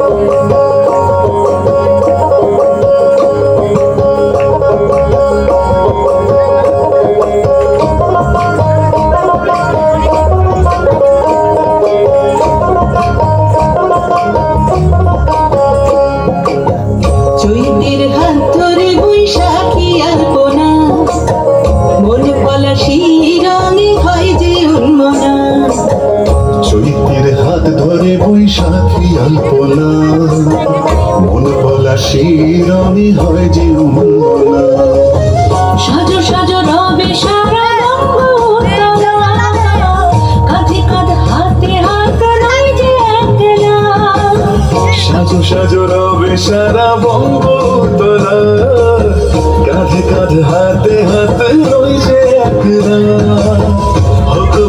Bye. বৈশাখী আলপনা। মন পলাশি রঙে হয় যে মনা সাজো সাজো রবে সারা সাজো সাজো রবে সারা বঙ্গতলা কাঁধে কাঁধ হাতে হাতে যে একরা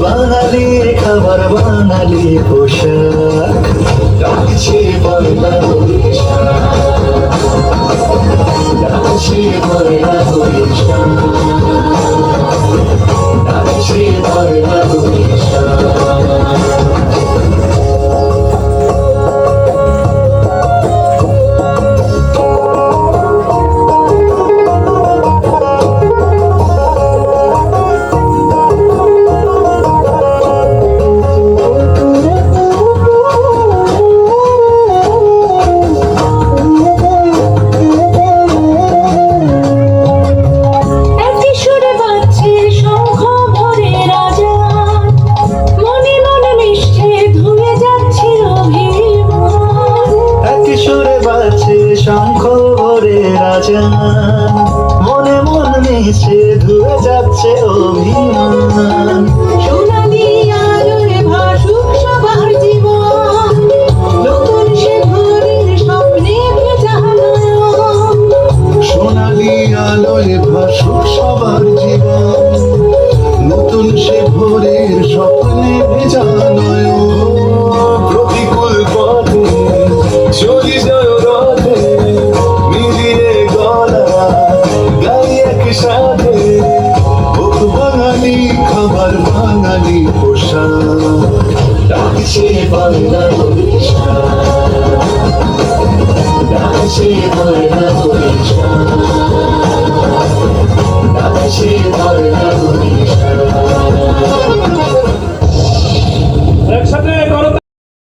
হোক বাঙালি খাবার বাঙালি পোশাক। ডাকছে পয়লা ভরে রাজা। মনে মন মিশে ধুয়ে যাচ্ছে অভিমান। খাবার বাঙালি পোশাক। ডাকছে ডাকছে ডাকছে